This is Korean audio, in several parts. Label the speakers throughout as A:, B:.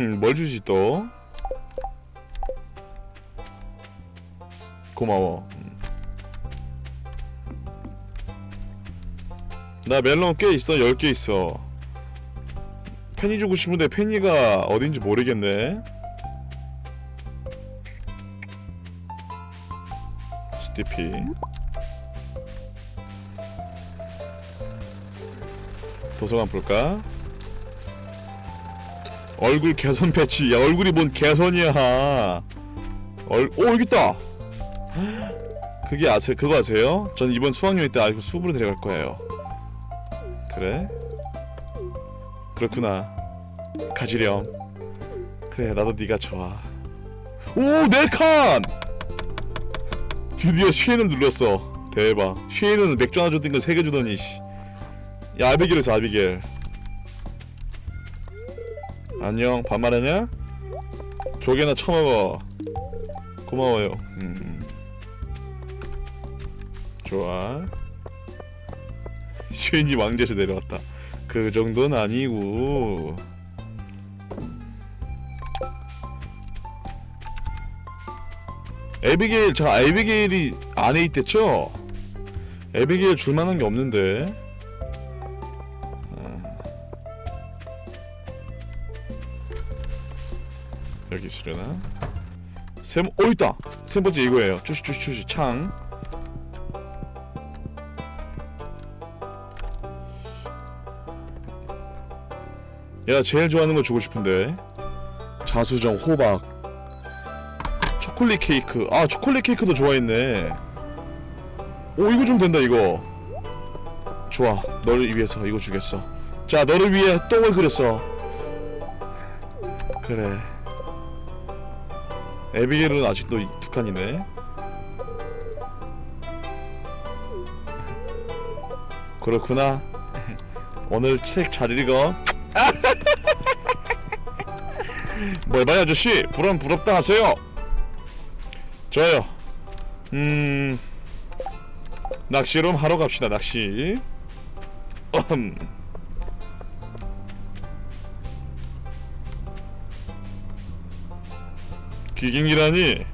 A: 음, 뭘 주지 또? 고마워. 음. 나 멜론 꽤 있어. 10개 있어. 페니 주고 싶은데 페니가 어딘지 모르겠네. 스티피. 도서관 볼까? 얼굴 개선 패치. 야 얼굴이 뭔 개선이야. 얼, 오 여기 있다. 그게 아세요? 그거 아세요? 전 이번 수학여행 때 알고 수업으로 데려갈 거예요. 그래? 그렇구나. 가지렴. 그래 나도 네가 좋아. 오 네 칸. 드디어 쉐인을 눌렀어. 대박. 쉐인은 맥주 하나 주던 거세개 주더니 씨. 야 아비겔에서 아비겔. 안녕 반말하냐? 조개나 처먹어. 고마워요. 음. 좋아. 쉐인이 왕제에서 내려왔다. 그 정도는 아니고. 에비게일, 자, 에비게일이 안에 있댔죠? 에비게일 줄만한 게 없는데. 있으려나? 세, 어, 있다! 세 번째 이거예요. 추시, 추시, 추시, 창. 얘가 제일 좋아하는 거 주고 싶은데. 자수정 호박. 초콜릿 케이크. 아 초콜릿 케이크도 좋아했네. 오 이거 좀 된다 이거. 좋아. 너를 위해서 이거 주겠어. 자 너를 위해 똥을 그렸어. 그래 에비게일은 아직도 칸이네. 그렇구나. 오늘 책 잘 읽어. 뭐 해봐요 아저씨 부럼 부럽다 하세요. 좋아요. 음 낚시룸 하러 갑시다 낚시 귀경이라니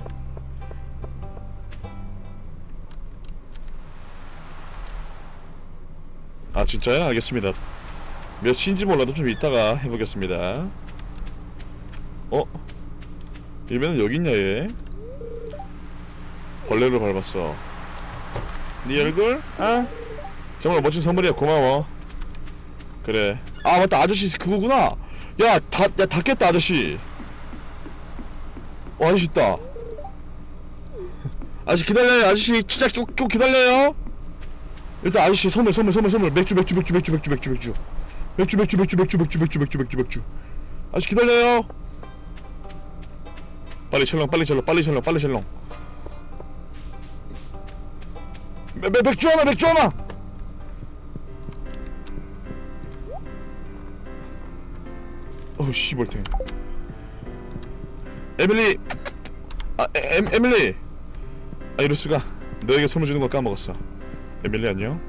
A: 아 진짜요? 알겠습니다 몇 시인지 몰라도 좀 이따가 해보겠습니다 어? 일면은 여기 있냐 얘? 벌레를 밟았어 네 얼굴? 아? 정말 멋진 선물이야 고마워 그래 아 맞다 아저씨 그거구나 야 다, 야 닫겠다 아저씨 어 아저씨 있다 아저씨 기다려요 아저씨 진짜 꼭, 꼭 기다려요 일단 아저씨 선물 선물 선물 선물 맥주 맥주 맥주 맥주 맥주 맥주 맥주 맥주 맥주 맥주 맥주 맥주 맥주 맥주 맥주 맥주 아저씨 기다려요 빨리 셜렁 빨리 셜렁 빨리 셜렁 빨리 셜렁 맥, 맥, 맥주 하나 맥주 하나 어 씨발 탱 에밀리! 아 에, 에, 에 밀리! 아 이럴 수가. 너에게 선물 주는 거 까먹었어. 에밀리 안녕.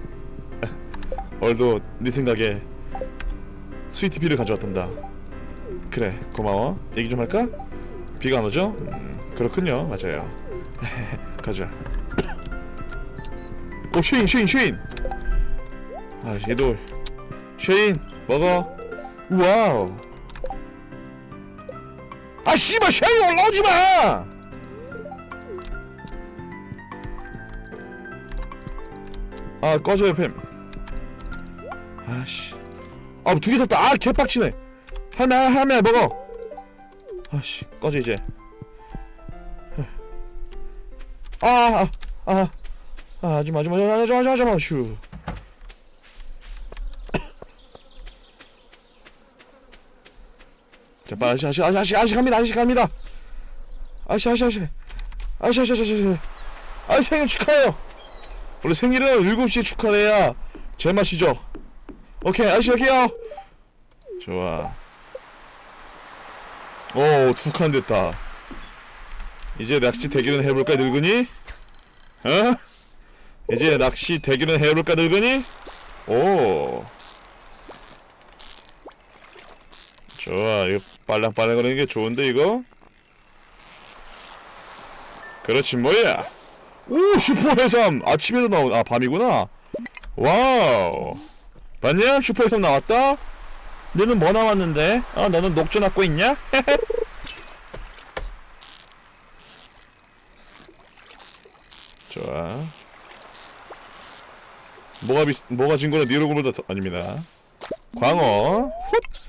A: 오늘도 네 생각에 스위트피를 가져왔단다. 그래 고마워. 얘기 좀 할까? 비가 안 오죠? 음, 그렇군요. 맞아요. 가자. 오 쉐인 쉐인 쉐인! 아 얘도 쉐인 먹어. 와우! 아 씨발 쉐인 올라오지 마 아 꺼져요 팸 아씨 아두 개 샀다 아 개빡치네 할매 할매 먹어 아씨 꺼져 이제 아아아 아, 아, 하지마 하지마 하지마 하지마 하지마 슈 자, 빨리 아저씨 아저씨 아저씨 아저씨 갑니다 아저씨 갑니다 아저씨 아저씨 아저씨 아저씨 아저씨 아저씨 아저씨 생일 축하해요 원래 생일은 7시에 축하를 해야 제맛이죠 오케이 아저씨 여기요 좋아 오, 두 칸 됐다. 이제 낚시 대결은 해볼까, 늙은이? 어? 이제 낚시 대결은 해볼까, 늙은이? 오. 좋아, 이거 빨랑빨랑 거리는 게 좋은데 이거? 그렇지 뭐야? 오 슈퍼 해삼! 아침에도 나오 아 밤이구나. 와우! 봤냐? 슈퍼 해삼 나왔다? 너는 뭐 나왔는데? 어 너는 녹조 낳고 있냐? 좋아. 뭐가 비 뭐가 진 거는 더 아닙니다. 광어. 헛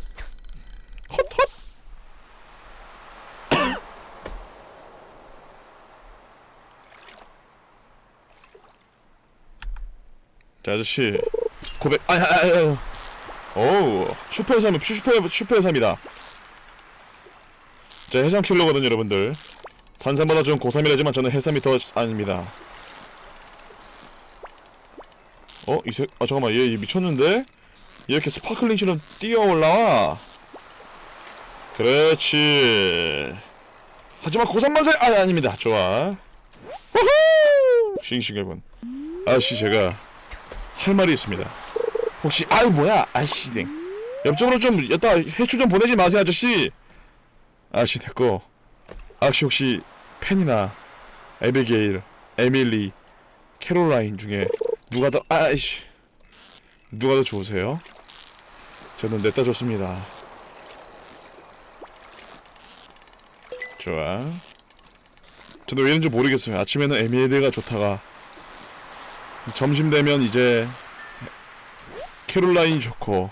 A: 자 아저씨. 고백. 아야 아야 오우 슈퍼 해삼 슈퍼 슈퍼 해삼이다. 자 해삼 킬러거든 여러분들. 산삼보다 좀 고삼이라지만 저는 해삼이 더 아닙니다. 어? 이 새 아 잠깐만. 얘, 얘 미쳤는데? 이렇게 스파클링처럼 뛰어 올라와? 그렇지. 하지만 고삼 맛에 아 아닙니다. 좋아. 호호 싱싱해군. 아씨 제가 할 말이 있습니다. 혹시 아유 뭐야 아씨 땡 옆쪽으로 좀 여따 해초 좀 보내지 마세요 아저씨. 아씨 됐고. 아저씨 혹시 펜이나 에비게일 에밀리 캐롤라인 중에 누가 더 아이씨 누가 더 좋으세요? 저는 냈다 좋습니다. 좋아. 저도 왜 이런지 모르겠어요. 아침에는 에밀리가 좋다가 점심 되면 이제 캐롤라인이 좋고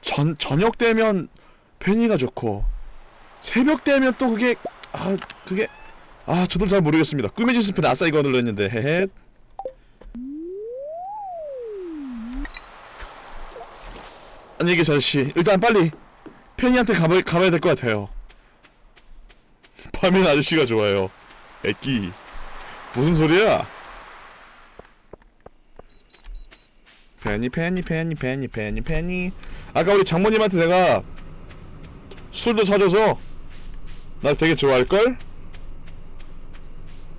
A: 전 저녁 되면 페니가 좋고 새벽 되면 또 그게 아 그게 아 저도 잘 모르겠습니다. 꾸미진 스푼 아싸 이거 눌렀는데 헤헤 안녕히 계세요 아저씨. 일단 빨리 페니한테 가봐, 가봐야 될 것 같아요. 밤엔 아저씨가 좋아요. 애끼 무슨 소리야 페니 페니 페니 페니 페니 페니 아까 우리 장모님한테 내가 술도 사줘서 나 되게 좋아할걸?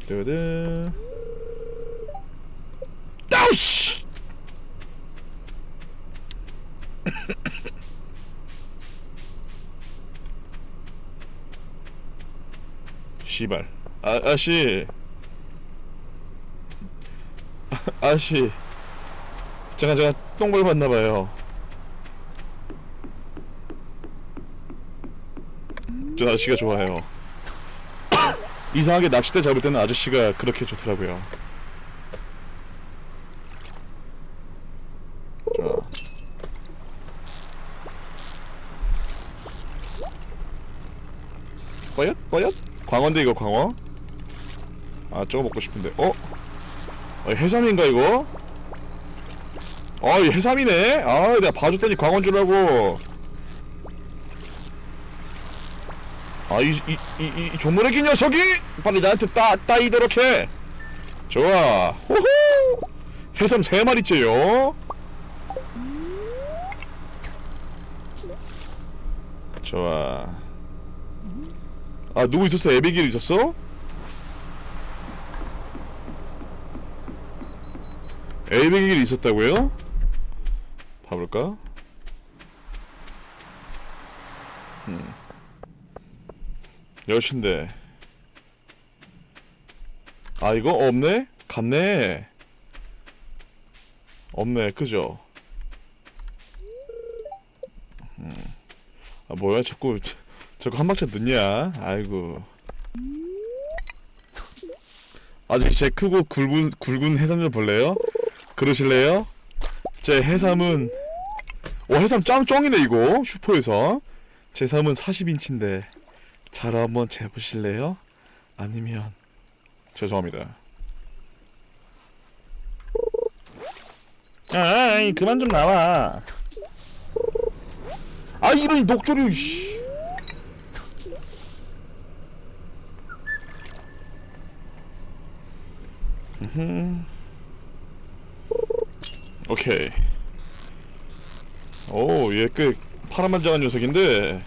A: 뜨드 따우씨! 씨발. 아, 아씨. 아, 아씨 제가 제가 똥벌 봤나봐요. 저 아저씨가 좋아요. 이상하게 낚싯대 잡을 때는 아저씨가 그렇게 좋더라고요. 자. 뽀엿? 뽀엿? 광어인데 이거 광어? 아 저거 먹고 싶은데. 어? 어 해삼인가 이거? 아, 이 해삼이네. 아, 내가 봐줬더니 광어인 줄 알고. 아, 이, 이, 이, 이 조물애기 녀석이 빨리 나한테 따, 따이도록 해. 좋아. 호호! 해삼 세 마리째요. 좋아. 아, 누구 있었어? 에비길 있었어? 에비길 있었다고요? 봐볼까? 음. 여신데 아 이거 없네? 갔네 없네 그죠? 음. 아 뭐야 자꾸 자꾸 한 박자 늦냐 아이고 아직 제 크고 굵은 굵은 해삼 좀 볼래요? 그러실래요? 제 해삼은 오 해삼 짱짱이네 이거 슈퍼에서 제 해삼은 40인치인데 잘 한번 재보실래요? 아니면 죄송합니다 아이 그만 좀 나와 아 이런 녹조류 씨 음. 오케이. 오, 얘 꽤 파란만장한 녀석인데.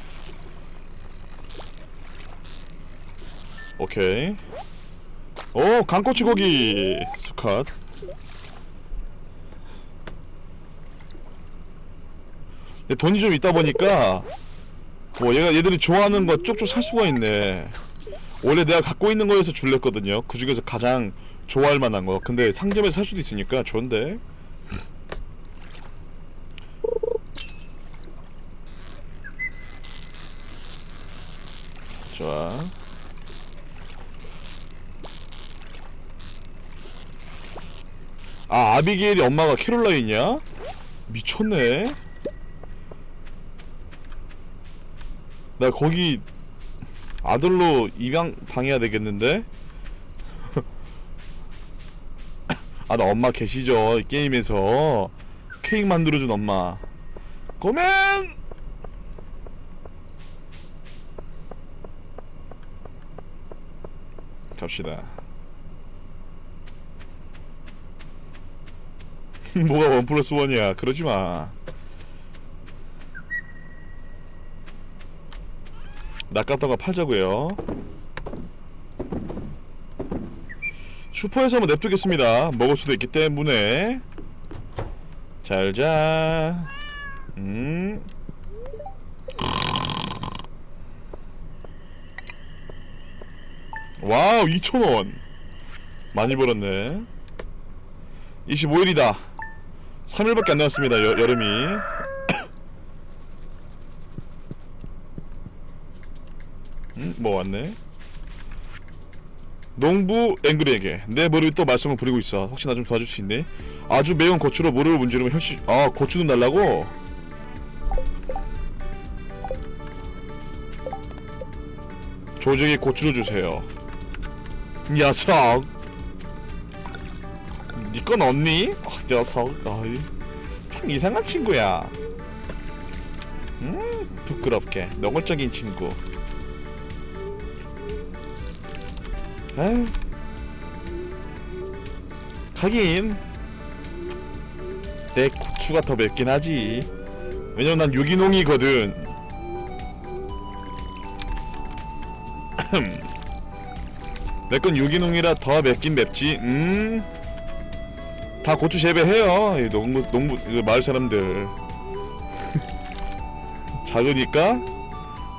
A: 오케이. 오, 강꼬치 고기 수컷. 돈이 좀 있다 보니까 뭐 얘가 얘들이 좋아하는 거 쪽쪽 살 수가 있네. 원래 내가 갖고 있는 거에서 줄랬거든요. 그 중에서 가장 좋아할 만한 거. 근데 상점에서 살 수도 있으니까 좋은데. 좋아. 아 아비게일이 엄마가 캐롤라인이야? 미쳤네. 나 거기 아들로 입양 당해야 되겠는데? 아 나 엄마 계시죠 이 게임에서 케이크 만들어준 엄마 고멘 갑시다 뭐가 원 플러스 원이야. 그러지마. 낚았던 거 팔자고요. 슈퍼에서 한번 냅두겠습니다. 먹을 수도 있기 때문에. 잘자. 음. 와우 2,000원. 많이 벌었네. 25일이다 3일밖에 안 남았습니다 여, 여름이. 음, 뭐 왔네? 농부 앵그리에게. 내 머리를 또 말썽을 부리고 있어. 혹시 나 좀 도와줄 수 있니? 아주 매운 고추로 모르를 문지르면 혈시 아 고추도 날라고? 조직이 고추를 주세요. 녀석 니건 없니? 아, 녀석. 아이, 참 이상한 친구야. 음 부끄럽게. 노골적인 친구. 아유 하긴 내 고추가 더 맵긴 하지. 왜냐면 난 유기농이거든. 내 건 유기농이라 더 맵긴 맵지. 음 다 고추 재배해요. 이 농부 농부 이 마을 사람들. 작으니까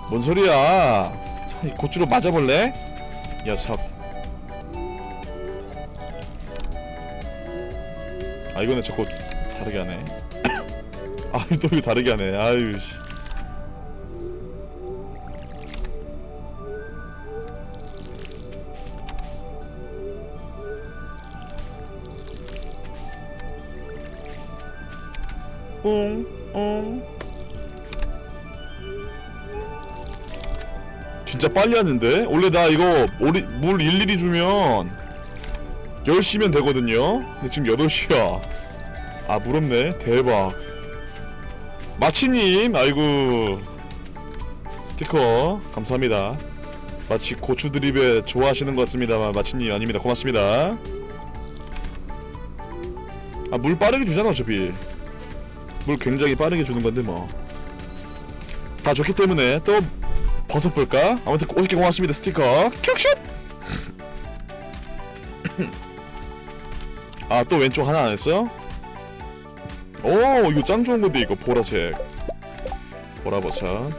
A: 뭔 소리야? 이 고추로 맞아볼래? 녀석. 아 이거는 자꾸 다르게 하네. 아또 이거 다르게 하네. 아유 씨 웅, 웅. 진짜 빨리 하는데? 원래 나 이거 오리, 물 일일이 주면 10시면 되거든요? 근데 지금 8시야. 아 무럽네. 대박. 마치님 아이고. 스티커 감사합니다. 마치 고추 드립에 좋아하시는 것 같습니다만 마치님 아닙니다. 고맙습니다. 아 물 빠르게 주잖아 어차피 물 굉장히 빠르게 주는 건데 뭐. 다 좋기 때문에 또 벗어볼까? 아무튼 50개 고맙습니다 스티커. 큐슛 아또 왼쪽 하나 안 했어? 오 이거 짱 좋은 건데 이거 보라색. 보라버섯.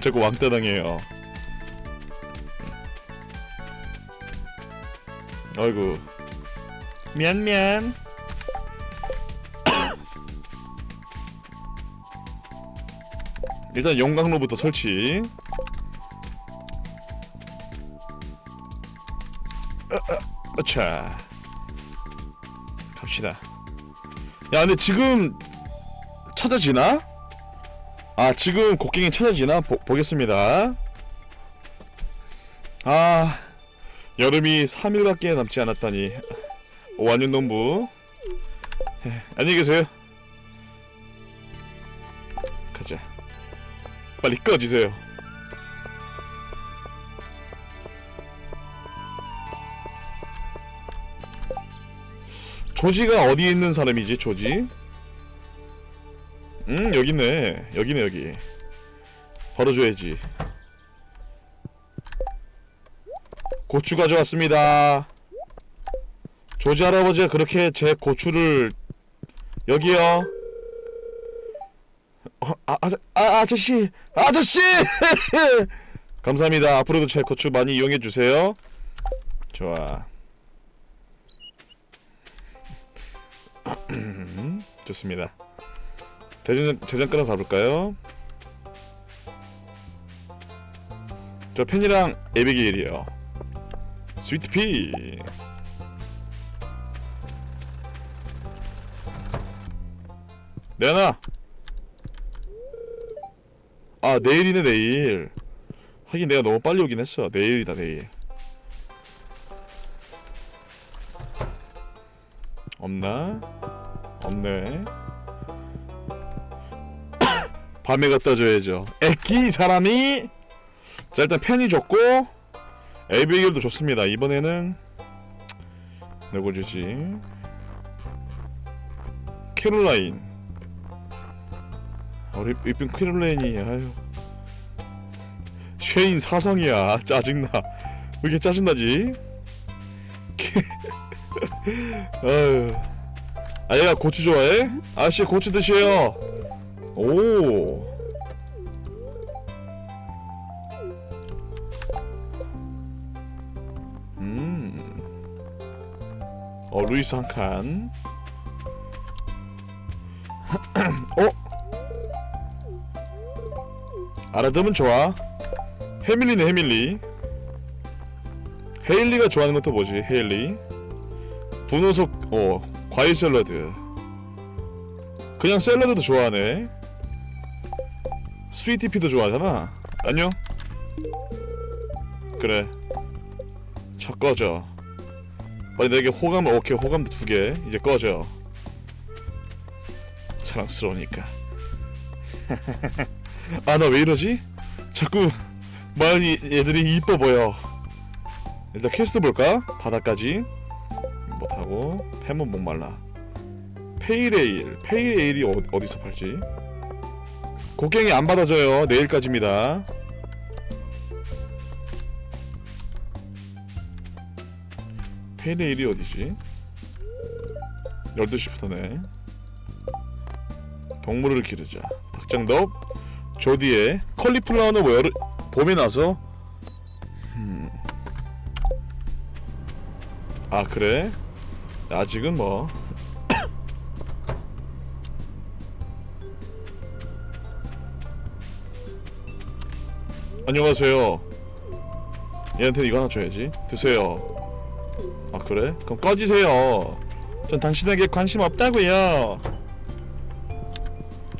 A: 자꾸 왕따 당해요 아이고. 미안 미안. 일단 용광로부터 설치. 자 갑시다. 야 근데 지금 찾아지나? 아 지금 곡괭이 찾아지나? 보, 보겠습니다. 아 여름이 3일밖에 남지 않았다니. 완윤농부. 에, 안녕히 계세요. 가자. 빨리 꺼지세요. 조지가 어디에 있는 사람이지 조지? 음 여기 있네. 여기네 여기. 벌어줘야지 고추 가져왔습니다 조지 할아버지가 그렇게 제 고추를 여기요. 어, 아, 아, 아 아저씨 아저씨 감사합니다. 앞으로도 제 고추 많이 이용해 주세요. 좋아. 좋습니다. 대전 대전가로 가볼까요? 저 펜이랑 에비게일이요. 스위트피. 내놔. 아 내일이네 내일. 하긴 내가 너무 빨리 오긴 했어. 내일이다 내일. 없나? 없네. 밤에 갖다 줘야죠. 애기 사람이. 자 일단 펜이 좋고 에이비길도 좋습니다. 이번에는 누구 주지? 캐롤라인. 우리 이쁜 캐롤라인이 아유. 쉐인 사성이야 짜증나. 왜 이렇게 짜증나지? 아유. 아 얘가 고추 좋아해? 아씨 고추 드세요. 오. 루이스 한 칸. 어? 알아두면 좋아. 헤밀리네 헤밀리. 헤일리가 좋아하는 것도 뭐지? 헤일리. 분호속 어 과일 샐러드. 그냥 샐러드도 좋아하네. 스위티피도 좋아하잖아. 안녕. 그래. 자 꺼져. 빨리 내게 호감 오케이 호감도 두 개. 이제 꺼져. 사랑스러우니까. 아 나 왜 이러지? 자꾸 마을이 애들이 이뻐 보여. 일단 퀘스트 볼까? 바다까지 못하고 팬은 목말라. 페이레일 페이레일이 어, 어디서 팔지? 곡괭이 안 받아줘요. 내일까지입니다. 페이레일이 어디지? 12시부터네. 동물을 기르자. 닭장덕 조디에 컬리플라워는 뭐 여름 봄에 나서 음. 아 그래? 아직은 뭐 안녕하세요 얘한테 이거 하나 줘야지 드세요 아 그래? 그럼 꺼지세요. 전 당신에게 관심 없다고요.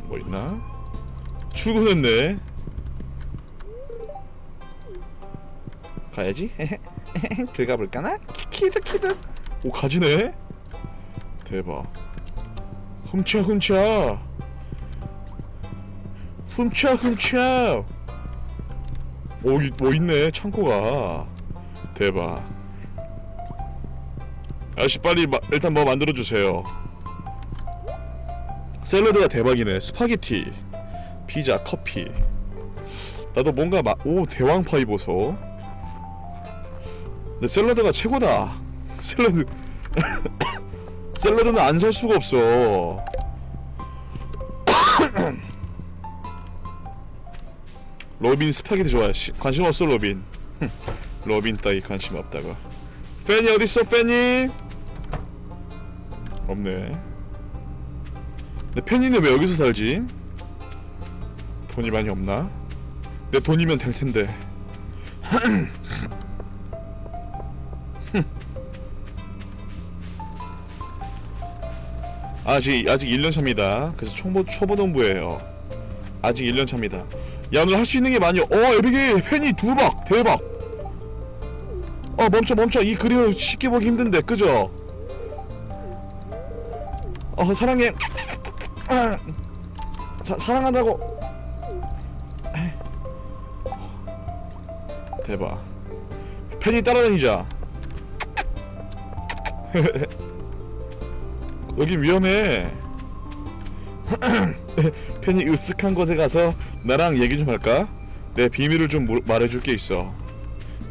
A: 뭐 있나? 출근했네. 가야지. 들어가 볼까나? 키드 키드. 오 가지네? 대박. 훔쳐 훔쳐. 훔쳐 훔쳐. 오뭐 뭐 있네 창고가. 대박 아저씨 빨리 마, 일단 뭐 만들어 주세요. 샐러드가 대박이네. 스파게티 피자 커피. 나도 뭔가 마, 오 대왕파이 보소 근데 샐러드가 최고다. 샐러드 샐러드는 안 살 수가 없어. 로빈 스파게티 좋아해. 씨, 관심 없어 로빈. 로빈 따위 관심 없다고. 팬이 어딨어 팬이 없네 근데 팬이는 왜 여기서 살지? 돈이 많이 없나? 내 돈이면 될 텐데 아직 아직 1년 차입니다. 그래서 초보 초보 동부예요. 아직 1년 차입니다. 야 오늘 할 수 있는 게 많이. 어 에비게 팬이 두박 대박. 어 멈춰 멈춰 이 그림 쉽게 보기 힘든데 그죠? 어 사랑해. 아, 사, 사랑한다고. 대박. 팬이 따라다니자. 여기 위험해. 팬이 으쓱한 곳에 가서 나랑 얘기 좀 할까? 내 비밀을 좀 물- 말해줄 게 있어.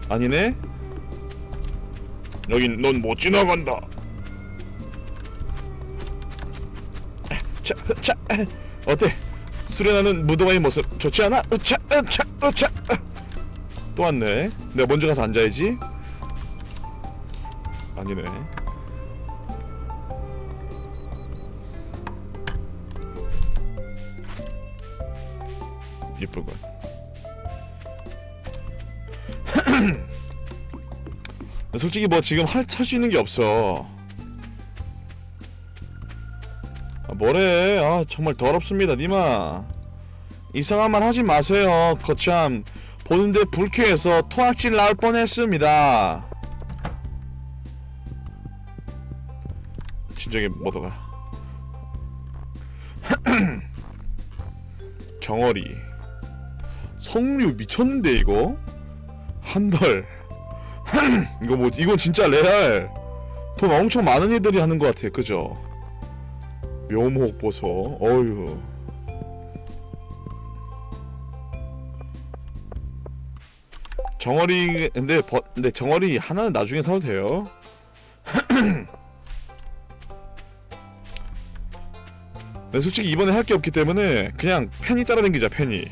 A: 아니네? 여긴 넌 못 지나간다. 어때? 수련하는 무도가의 모습 좋지 않아? 으차 으차 으차. 또 왔네. 내가 먼저 가서 앉아야지. 아니네. 예쁘군. 솔직히 뭐 지금 할수 있는 게 없어 뭐래? 아 정말 더럽습니다 니마. 이상한 말 하지 마세요. 거참 보는데 불쾌해서 토악질 나올 뻔했습니다. 진정해 모더가 경어리 성류 미쳤는데 이거? 한달. 이거 뭐 이건 진짜 레알. 돈 엄청 많은 애들이 하는 것 같아 그죠 묘목 보소. 어휴. 정어리 근데 버, 근데 정어리 하나는 나중에 사도 돼요. 근데 솔직히 이번에 할 게 없기 때문에 그냥 펜이 따라다니자 펜이.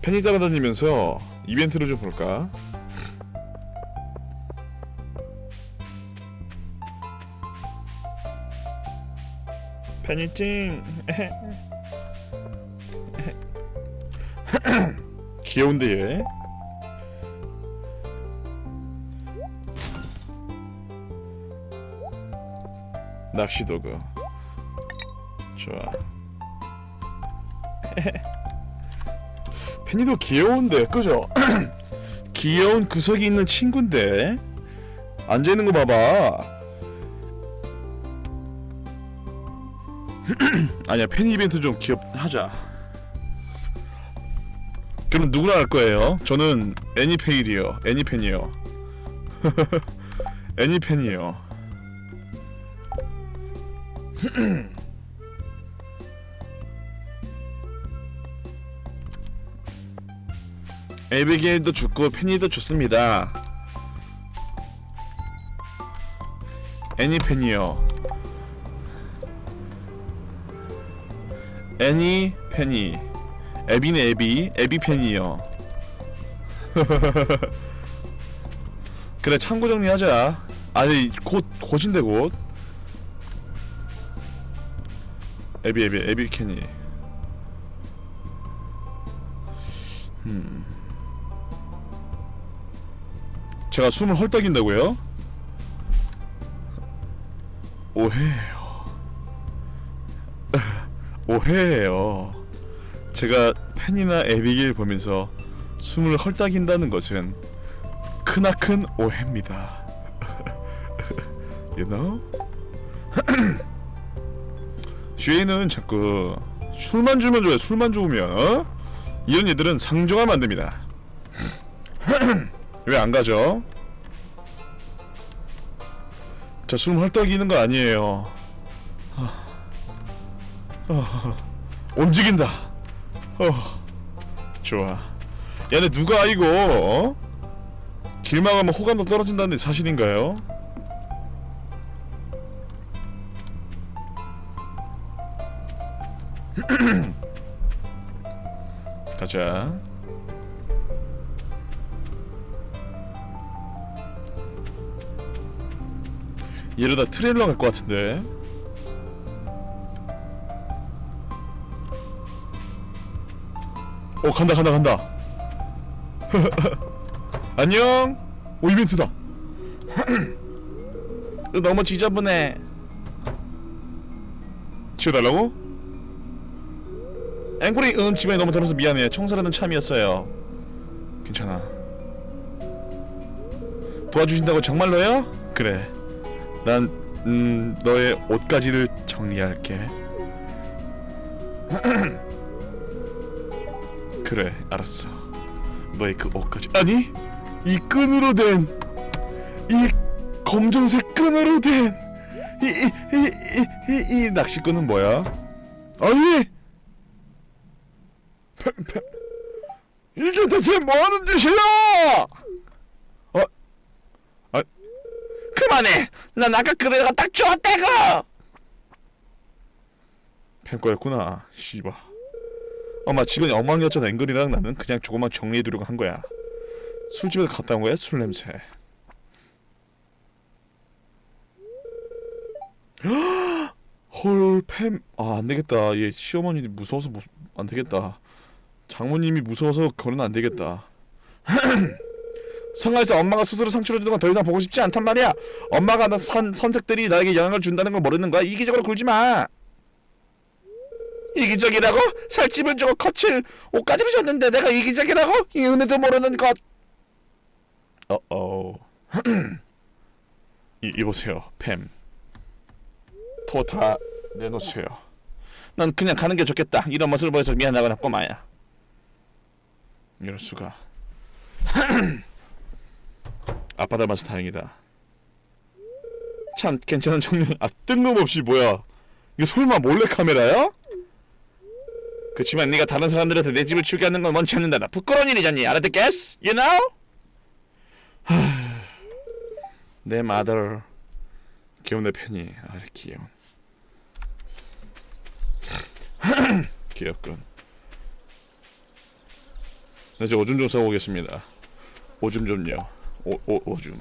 A: 펜이 따라다니면서 이벤트를 좀 볼까 페니찡 귀여운데 얘? 낚시 도구 좋아. 페니도 귀여운데 그죠? 귀여운 구석이 있는 친구인데. 앉아 있는 거 봐봐 아니야 팬 이벤트 좀 기업 하자. 그럼 누구나 할 거예요? 저는 애니페일이요. 애니팬이요. 애니팬이요. 에비게일도 좋고 팬이도 좋습니다. 애니팬이요. 애니 팬이. 에비네 에비 에비 팬이요. 그래 참고 정리하자. 아니 곧 곧인데 곧. 에비 에비 에비 캔이. 음 제가 숨을 헐떡인다고요? 오해요 오해예요. 제가 팬이나 에비게일 보면서 숨을 헐떡인다는 것은 크나큰 오해입니다. you know? 쉐이는 자꾸 술만 주면 좋아해. 술만 좋으면 어? 이런 얘들은 상종하면 안 됩니다. 왜 안 가죠? 자, 숨 헐떡이는 거 아니에요. 어, 움직인다. 어, 좋아. 얘네 누가 이거 어? 길만 가면 호감도 떨어진다는 사실인가요? 가자. 이러다 트레일러 갈 것 같은데. 어 간다 간다 간다. 안녕. 오 이벤트다. 너무 지저분해. 치워달라고? 앵콜이 음 집에 너무 더러서 미안해. 청소라는 참이었어요. 괜찮아. 도와주신다고 정말로요? 그래. 난 음, 너의 옷가지를 정리할게 그래 알았어 너의 그 옷까지 아니 이 끈으로 된 이 검정색 끈으로 된 이 이 이 이 이 낚시끈은 뭐야 아니 펴, 펴, 이게 대체 뭐하는 짓이야 어? 아 그만
B: 그만해. 난 아까 그대가 딱 좋았다고.
A: 팬 거였구나. 씨발. 엄마 집은 엉망이었잖아. 앵글이랑 나는 그냥 조금만 정리해두려고 한 거야. 술집에서 갔다 온 거야. 술 냄새. 헐 팸. 아 안되겠다. 얘 시어머니 무서워서 못, 안되겠다. 장모님이 무서워서 그건 안되겠다. 성화에서 엄마가 스스로 상처를 주는 건 더 이상 보고 싶지 않단 말이야. 엄마가 나 선, 선택들이 나에게 영향을 준다는 걸 모르는 거야. 이기적으로 굴지 마. 이기적이라고? 살집을 주고 거칠 옷까지 주셨는데 내가 이기적이라고? 이 은혜도 모르는 것. 어어. 이 이보세요, 팸. 토 다 내놓으세요.
B: 넌 그냥 가는 게 좋겠다. 이런 모습을 보여서 미안하거나 꼬마야.
A: 이럴 수가. 아빠 닮아서 다행이다. 참 괜찮은 청년. 아 뜬금없이 뭐야? 이거 설마 몰래 카메라야?
B: 그치만 네가 다른 사람들한테 내 집을 치우게 하는 건 원치 않는다. 부끄러운 일이잖니. 알아듣겠어? You know?
A: 내 마더. 귀여운 내 팬이. 아 귀여운. 귀엽군. 나 이제 오줌 좀 싸고 오겠습니다. 오줌 좀요. 오, 오, 오줌.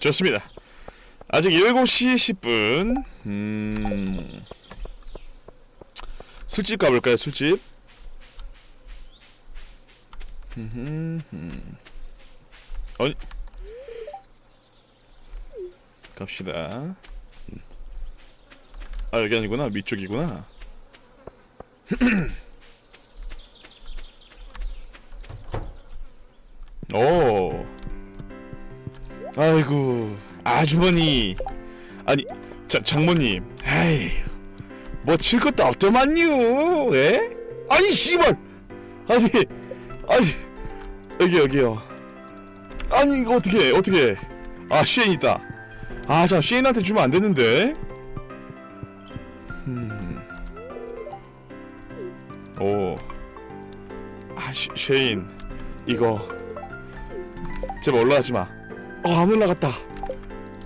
A: 좋습니다. 아직 7시 10분. 음. 술집 가볼까요, 술집? 어이. 갑시다. 음. 아, 여기 아니구나. 위쪽이구나. 오. 아이고 아주머니. 아니 자, 장모님. 에이 뭐칠 것도 없더만요 예? 아니 씨발! 아니 아니 여기 여기요. 아니 이거 어떻게 어떻게? 아 쉐인 있다. 아잠 쉐인한테 주면 안 되는데. 오아 쉐인. 이거. 제발 올라가지 마 어, 안 올라갔다.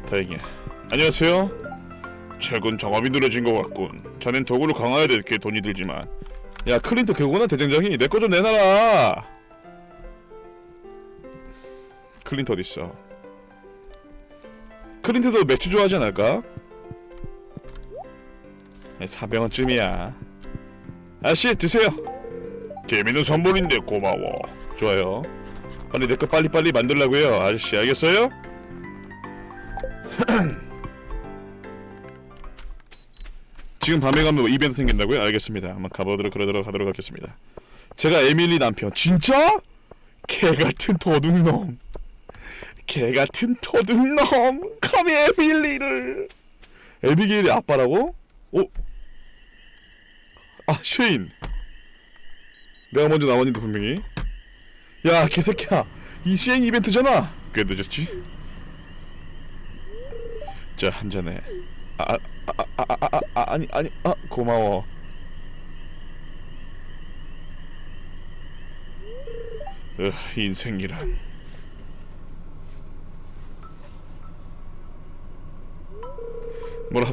A: 다행이야. 안녕하세요. 최근 정업이 늘어진 것 같군. 자넨 도구를 강화해야 될 게 돈이 들지만. 야, 클린트 그거구나 대장장이. 내 거 좀 내놔라. 클린트 어딨어? 클린트도 맥주 좋아하지 않을까? 400원쯤이야. 아씨 드세요. 개미는 선물인데 고마워. 좋아요. 빨리 내 거 빨리빨리 만들라고요 아저씨 알겠어요? 지금 밤에 가면 뭐 이벤트 생긴다고요? 알겠습니다 한번 가보도록 그러도록 하도록 하겠습니다 제가 에밀리 남편 진짜? 개같은 도둑놈 개같은 도둑놈 감히 에밀리를 에비게일의 아빠라고? 오? 아 쉐인 내가 먼저 나왔는데 분명히 야 개새끼야. 이 수행 이벤트잖아. 꽤 늦었지? 자 한잔해. 아, 아, 아, 아, 아, 아, 아, 아니 아니 아 고마워. 으, 인생이란